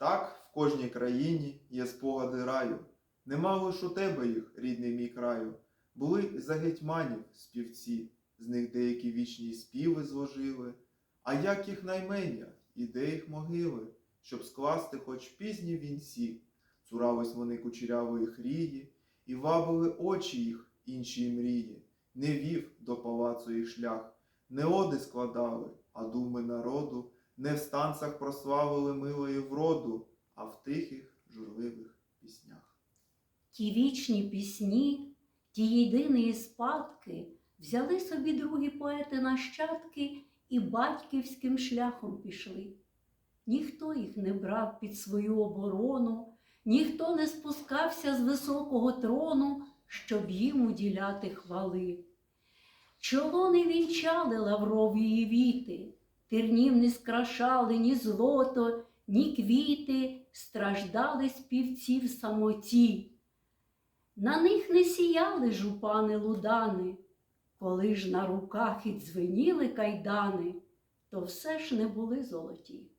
Так в кожній країні є спогади раю. Нема лиш у тебе їх, рідний мій краю. Були за гетьманів співці, з них деякі вічні співи зложили. А як їх наймення і де їх могили, щоб скласти хоч пізні вінці, цурались вони кучерявої хрії, і вабили очі їх інші мрії, не вів до палацу їх шлях, не оди складали, а думи народу, не в станцях прославили милої вроду, а в тихих журливих піснях. Ті вічні пісні, ті єдині спадки взяли собі другі поети нащадки і батьківським шляхом пішли. Ніхто їх не брав під свою оборону, ніхто не спускався з високого трону, щоб їм уділяти хвали. Чоло не вінчали лавровії віти, тернів не скрашали ні злото, ні квіти, страждали співці в самоті. На них не сіяли жупани лудани, коли ж на руках і дзвеніли кайдани, то все ж не були золоті.